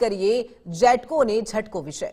કરીએ જેટકોને ઝટકો વિશે.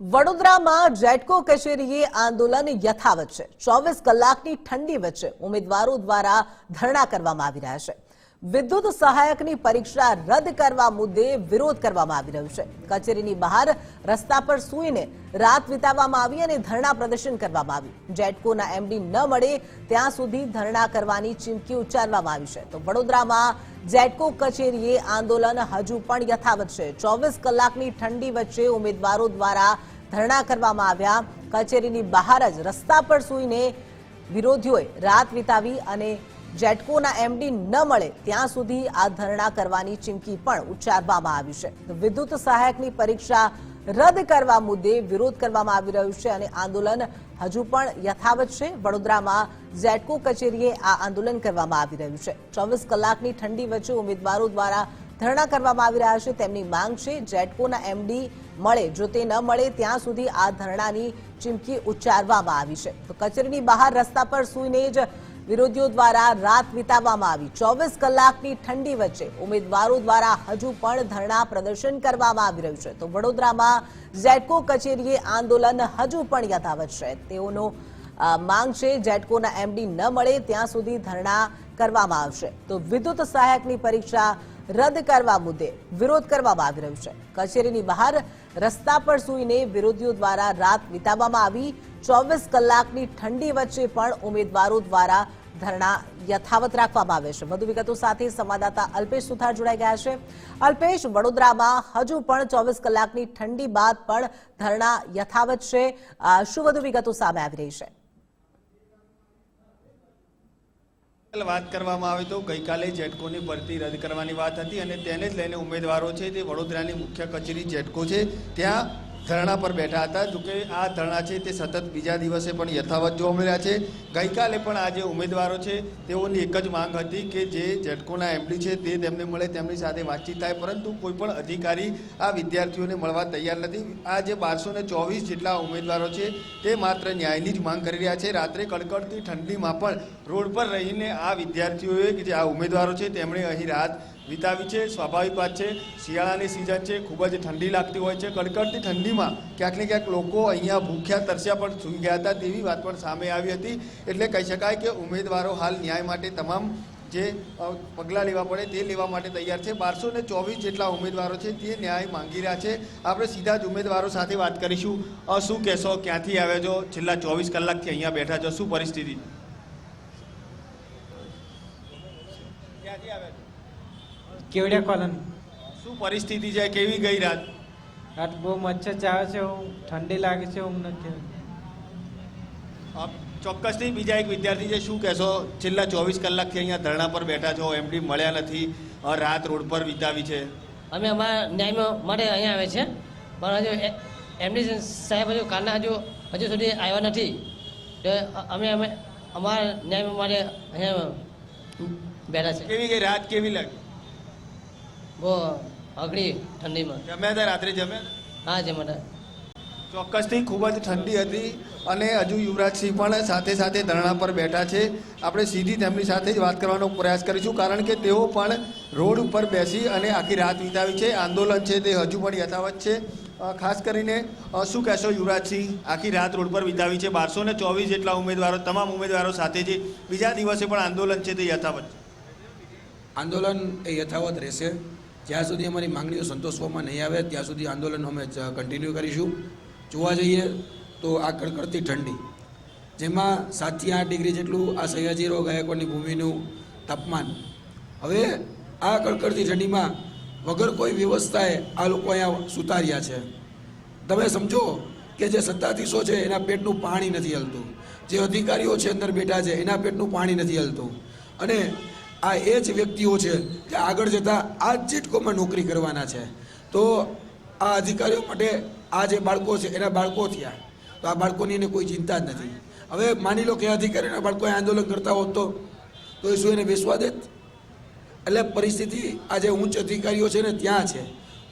વડોદરામાં જેટકો કચેરીએ આંદોલન યથાવત છે. ચોવીસ કલાકની ઠંડી વચ્ચે ઉમેદવારો દ્વારા ધરણા કરવામાં આવી રહ્યા છે. વિદ્યુત સહાયકની પરીક્ષા રદ કરવા મુદ્દે વિરોધ કરવામાં આવી રહ્યો છે. કચેરીની બહાર રસ્તા પર સૂઈને રાત વિતાવવામાં આવી અને ધરણા પ્રદર્શન કરવામાં આવ્યું. જેટકોના એમડી ન મળે ત્યાં સુધી ધરણા કરવાની ચીમકી ઉચ્ચારવામાં આવી છે. તો વડોદરામાં જેટકો કચેરીએ આંદોલન હજુ પણ યથાવત છે. ચોવીસ કલાકની ઠંડી વચ્ચે ઉમેદવારો દ્વારા ધરણા કરવામાં આવ્યા. કચેરીની બહાર જ રસ્તા પર સૂઈને વિરોધીઓએ રાત વિતાવી અને જેટકોના એમડી ન મળે ત્યાં સુધી આ ધરણા કરવાની ચીમકી પણ ઉચ્ચારવામાં આવી છે. વિદ્યુત સહાયકની પરીક્ષા રદ કરવા મુદ્દે વિરોધ કરવામાં આવી રહ્યો છે અને આંદોલન હજુ પણ યથાવત છે. વડોદરામાં જેટકો કચેરીએ આ આંદોલન કરવામાં આવી રહ્યું છે. ચોવીસ કલાકની ઠંડી વચ્ચે ઉમેદવારો દ્વારા ધરણા કરવામાં આવી રહ્યા છે. તેમની માંગ છે જેટકોના એમડી મળે. જો તે ન મળે ત્યાં સુધી આ ધરણાની ચીમકી ઉચ્ચારવામાં આવી છે. તો કચેરીની બહાર રસ્તા પર સૂઈને જ વિરોધીઓ દ્વારા રાત વિતાવવામાં આવી. ચોવીસ કલાકની ઠંડી વચ્ચે ઉમેદવારો દ્વારા હજુ પણ ધરણા પ્રદર્શન કરવામાં આવી રહ્યું છે. તો વડોદરામાં જેટકો કચેરીએ આંદોલન હજુ પણ યથાવત છે. તેઓનો માંગ છે જેટકોના એમડી ન મળે, ત્યાં સુધી ધરણા કરવામાં આવશે. તો વિદ્યુત સહાયકની પરીક્ષા રદ કરવા મુદ્દે વિરોધ કરવામાં આવી રહ્યો છે. કચેરીની બહાર રસ્તા પર સૂઈને વિરોધીઓ દ્વારા રાત વિતાવવામાં આવી. ચોવીસ કલાકની ઠંડી વચ્ચે પણ ઉમેદવારો દ્વારા ધરણા યથાવત રાખવામાં આવે છે. વધુ વિગતો સાથે સંવાદદાતા અલ્પેશ સુથાર જોડાઈ ગયા છે. અલ્પેશ, વડોદરામાં હજુ પણ ચોવીસ કલાકની ઠંડી બાદ પણ ધરણા યથાવત છે. શું વધુ વિગતો સામે આવી રહી છે? વાત કરવામાં આવે તો ગઈકાલે જેટકોની ભરતી રદ કરવાની વાત હતી અને તેને જ લઈને ઉમેદવારો છે તે વડોદરાની મુખ્ય કચેરી જેટકો છે. ત્યાં ધરણા પર બેઠા હતા. જોકે આ ધરણા છે તે સતત બીજા દિવસે પણ યથાવત જોવા મળ્યા છે. ગઈકાલે પણ આ જે ઉમેદવારો છે, તેઓની એક જ માંગ હતી કે જે જેટકોના એમડી છે તે તેમને મળે, તેમની સાથે વાતચીત થાય. પરંતુ કોઈ પણ અધિકારી આ વિદ્યાર્થીઓને મળવા તૈયાર નથી. આ જે બારસો ચોવીસ જેટલા ઉમેદવારો છે, તે માત્ર ન્યાયની જ માંગ કરી રહ્યા છે. રાત્રે કડકડતી ઠંડીમાં પણ રોડ પર રહીને આ વિદ્યાર્થીઓએ કે જે આ ઉમેદવારો છે, તેમણે અહીં રાત વિતાવી છે, સ્વાભાવિક વાત છે. શિયાળાની સિઝન છે, ખૂબ જ ઠંડી લાગતી હોય છે. કડકડતી ઠંડીમાં ક્યાંક ને ક્યાંક લોકો અહીંયા ભૂખ્યા, તરસ્યા પણ સૂઈ ગયા હતા તેવી વાત પણ સામે આવી હતી. એટલે કહી શકાય કે ઉમેદવારો હાલ ન્યાય માટે તમામ જે પગલાં લેવા પડે તે લેવા માટે તૈયાર છે. બારસો ને ચોવીસ જેટલા ઉમેદવારો છે તે ન્યાય માંગી રહ્યા છે. આપણે સીધા જ ઉમેદવારો સાથે વાત કરીશું. શું કહેશો? ક્યાંથી આવ્યા છો? છેલ્લા ચોવીસ કલાકથી અહીંયા બેઠા છો. શું પરિસ્થિતિ ક્યાંથી આવ્યા છો કેવડિયા કોલોન શું પરિસ્થિતિ છે? કેવી ગઈ રાત? રાત બહુ મચ્છર ચાવે છે હું ઠંડી લાગે છે ઊંઘ નથી ચોક્કસથી બીજા એક વિદ્યાર્થી છે શું કહેશો? છેલ્લા ચોવીસ કલાકથી અહીંયા ધરણા પર બેઠા છો એમડી મળ્યા નથી રાત રોડ પર વિતાવી છે. અમે અમારા ન્યાય માટે અહીંયા આવે છે પણ હજુ એમડી એમની સાહેબ હજુ કાલના હજુ હજુ સુધી આવ્યા નથી. તો અમે અમે અમારા ન્યાય માટે અહીંયા બેઠા છે. કેવી ગઈ રાત? કેવી લાગી? બહુ અઘરી ઠંડીમાં. જમ્યા હતા? રાત્રે જમ્યા? હા જમ્યા ચોક્કસથી ખૂબ જ ઠંડી હતી અને હજુ યુવરાજસિંહ પણ સાથે સાથે ધરણા પર બેઠા છે. આપણે સીધી તેમની સાથે જ વાત કરવાનો પ્રયાસ કરીશું કારણ કે તેઓ પણ રોડ ઉપર બેસી અને આખી રાત વિતાવી છે. આંદોલન છે તે હજુ પણ યથાવત છે. ખાસ કરીને શું કહેશો યુવરાજસિંહ? આખી રાત રોડ પર વિતાવી છે. બારસો ને ચોવીસ જેટલા ઉમેદવારો તમામ ઉમેદવારો સાથે છે. બીજા દિવસે પણ આંદોલન છે તે યથાવત છે. આંદોલન એ યથાવત રહેશે. જ્યાં સુધી અમારી માંગણીઓ સંતોષવામાં નહીં આવે, ત્યાં સુધી આંદોલન અમે કન્ટિન્યુ કરીશું. જોવા જઈએ તો આ કડકડતી ઠંડી, જેમાં સાતથી આઠ ડિગ્રી જેટલું આ સયાજીરાવ ગાયકવાડની ભૂમિનું તાપમાન. હવે આ કડકડતી ઠંડીમાં વગર કોઈ વ્યવસ્થાએ આ લોકો અહીંયા સુતાર્યા છે. તમે સમજો કે જે સત્તાધીશો છે, એના પેટનું પાણી નથી હલતું. જે અધિકારીઓ છે, અંદર બેઠા છે, એના પેટનું પાણી નથી હલતું. અને આ એ જ વ્યક્તિઓ છે જે આગળ જતાં આ જ જેટકોમાં નોકરી કરવાના છે. તો આ અધિકારીઓ માટે આ જે બાળકો છે, એના બાળકો થયા. તો આ બાળકોની એને કોઈ ચિંતા જ નથી. હવે માની લો કે અધિકારીના બાળકોએ આંદોલન કરતા હોત તો તો એ શું એને બેસવા દેત. એટલે પરિસ્થિતિ આ જે ઉચ્ચ અધિકારીઓ છે ને ત્યાં છે.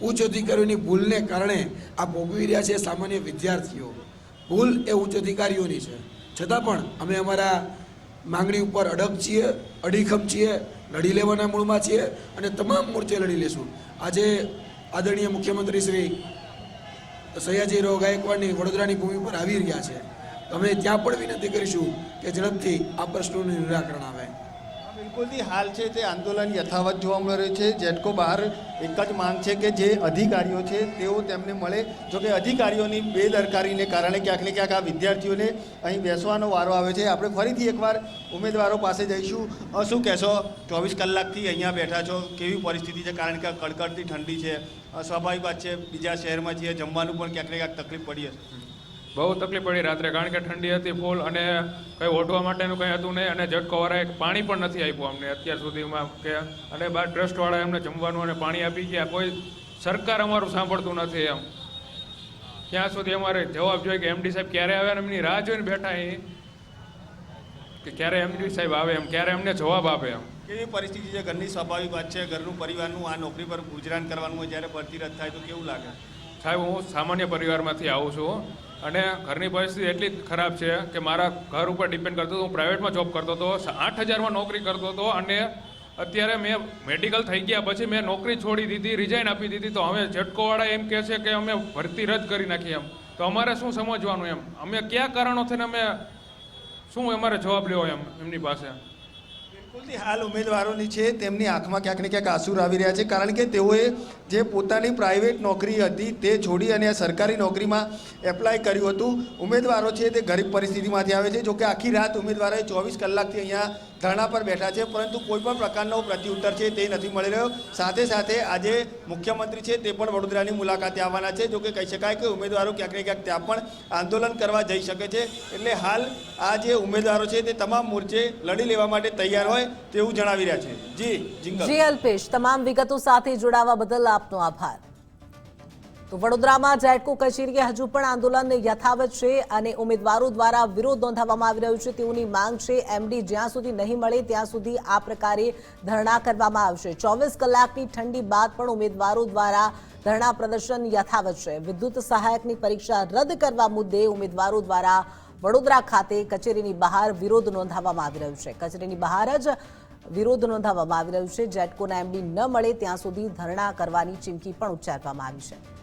ઉચ્ચ અધિકારીઓની ભૂલને કારણે આ ભોગવી રહ્યા છે સામાન્ય વિદ્યાર્થીઓ. ભૂલ એ ઉચ્ચ અધિકારીઓની છે. છતાં પણ અમે અમારા માંગણી ઉપર અડગ છીએ, અડીખમ છીએ, લડી લેવાના મૂળમાં છીએ અને તમામ મોરચે લડી લેશું. આજે આદરણીય મુખ્યમંત્રી શ્રી સયાજીરાવ ગાયકવાડની વડોદરાની ભૂમિ પર આવી રહ્યા છે. અમે ત્યાં પણ વિનંતી કરીશું કે ઝડપથી આ પ્રશ્નોનું નિરાકરણ આવે. બિલકુલથી હાલ છે તે આંદોલન યથાવત જોવા મળી રહ્યું છે. જેટકો બહાર એક જ માંગ છે કે જે અધિકારીઓ છે તેઓ તેમને મળે. જો કે અધિકારીઓની બેદરકારીને કારણે ક્યાંક ને ક્યાંક આ વિદ્યાર્થીઓને અહીં બેસવાનો વારો આવે છે. આપણે ફરીથી એકવાર ઉમેદવારો પાસે જઈશું. શું કહેશો? ચોવીસ કલાકથી અહીંયા બેઠા છો. કેવી પરિસ્થિતિ છે? કારણ કે કડકડતી ઠંડી છે. સ્વાભાવિક વાત છે. બીજા શહેરમાં છીએ જમવાનું પણ ક્યાંક ને ક્યાંક તકલીફ પડી હશે. બહુ તકલીફ પડી રાત્રે કારણ કે ઠંડી હતી ફૂલ અને કંઈ ઓઢવા માટેનું કંઈ હતું નહીં અને ઝટકોવાળાએ પાણી પણ નથી આપ્યું અમને અત્યાર સુધીમાં કે અને બાર ટ્રસ્ટવાળા એમને જમવાનું અને પાણી આપી ગયા. કોઈ સરકાર અમારું સાંભળતું નથી એમ. ત્યાં સુધી અમારે જવાબ જોઈએ કે એમડી સાહેબ ક્યારે આવે અને એમની રાહ જોઈને બેઠા અહીં કે ક્યારે એમડી સાહેબ આવે એમ ક્યારે અમને જવાબ આપે એમ. કેવી પરિસ્થિતિ છે? ઘરની સ્વાભાવિક વાત છે ઘરનું પરિવારનું આ નોકરી પર ગુજરાન કરવાનું હોય જ્યારે ભરતી રદ થાય તો કેવું લાગે? સાહેબ હું સામાન્ય પરિવારમાંથી આવું છું. અને ઘરની પરિસ્થિતિ એટલી ખરાબ છે કે મારા ઘર ઉપર ડિપેન્ડ કરતો હતો. હું પ્રાઇવેટમાં જોબ કરતો હતો. આઠ હજારમાં નોકરી કરતો હતો અને અત્યારે મેં મેડિકલ થઈ ગયા પછી મેં નોકરી છોડી દીધી રિઝાઇન આપી દીધી. તો હવે ઝટકોવાળા એમ કહે છે કે અમે ભરતી રદ કરી નાખી એમ. તો અમારે શું સમજવાનું એમ? અમે કયા કારણોથી ને અમે શું અમારે જવાબ લેવો એમ? એમની પાસે. બિલકુલથી હાલ ઉમેદવારોની છે, તેમની આંખમાં ક્યાંક ને ક્યાંક આંસુર આવી રહ્યા છે, કારણ કે તેઓએ જે પોતાની પ્રાઇવેટ નોકરી હતી, તે છોડી અને સરકારી નોકરીમાં એપ્લાય કર્યું હતું. ઉમેદવારો છે, તે ગરીબ પરિસ્થિતિમાંથી આવે છે, જોકે આખી રાત ઉમેદવારોએ ચોવીસ કલાકથી અહીંયા ધરણા પર બેઠા છે, પરંતુ કોઈ પણ પ્રકારનો પ્રત્યુત્તર છે તે નથી મળી રહ્યો. સાથે સાથે આજે મુખ્યમંત્રી છે તે પણ વડોદરાની મુલાકાતે આવવાના છે. જોકે કહી શકાય કે ઉમેદવારો ક્યાંક ને ક્યાંક ત્યાં પણ આંદોલન કરવા જઈ શકે છે. એટલે હાલ આ જે ઉમેદવારો છે તે તમામ મોરચે લડી લેવા માટે તૈયાર હોય તેવું જણાવી રહ્યા છે. જી જી, અલ્પેશ, તમામ વિગતો સાથે જોડાવા બદલ આપનો આભાર. તો વડોદરામાં જેટકો કચેરીએ હજુ પણ આંદોલન યથાવત છે અને ઉમેદવારો દ્વારા વિરોધ નોંધાવવામાં આવી રહ્યો છે. તેઓની માંગ છે એમડી જ્યાં સુધી નહીં મળે ત્યાં સુધી આ પ્રકારે ધરણા કરવામાં આવશે. ચોવીસ કલાકની ઠંડી બાદ પણ ઉમેદવારો દ્વારા ધરણા પ્રદર્શન યથાવત છે. વિદ્યુત સહાયકની પરીક્ષા રદ કરવા મુદ્દે ઉમેદવારો દ્વારા વડોદરા ખાતે કચેરીની બહાર વિરોધ નોંધાવવામાં આવી રહ્યો છે. કચેરીની બહાર જ વિરોધ નોંધાવવામાં આવી રહ્યો છે. જેટકોના એમડી ન મળે ત્યાં સુધી ધરણા કરવાની ચીમકી પણ ઉચ્ચારવામાં આવી છે.